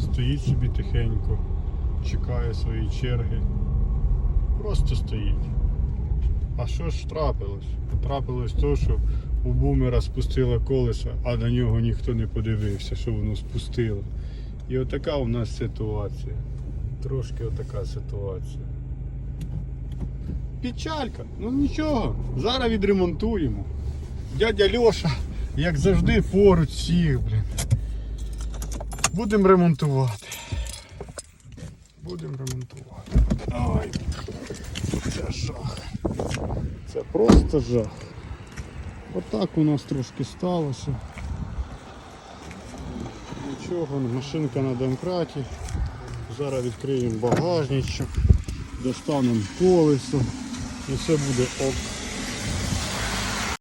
стоїть собі тихенько, чекає своєї черги. Просто стоїть. А що ж трапилось? Трапилось то, що у бумера спустило колесо, а на нього ніхто не подивився, що воно спустило. І отака у нас ситуація. Трошки отака ситуація. Печалька, ну нічого, зараз відремонтуємо. Дядя Льоша, як завжди, поруч всіх, блін. Будемо ремонтувати. Будемо ремонтувати. Ой, це жах. Це просто жах. Отак у нас трошки сталося. Нічого, машинка на домкраті. Зараз відкриємо багажничок, достанемо колесо і все буде ок.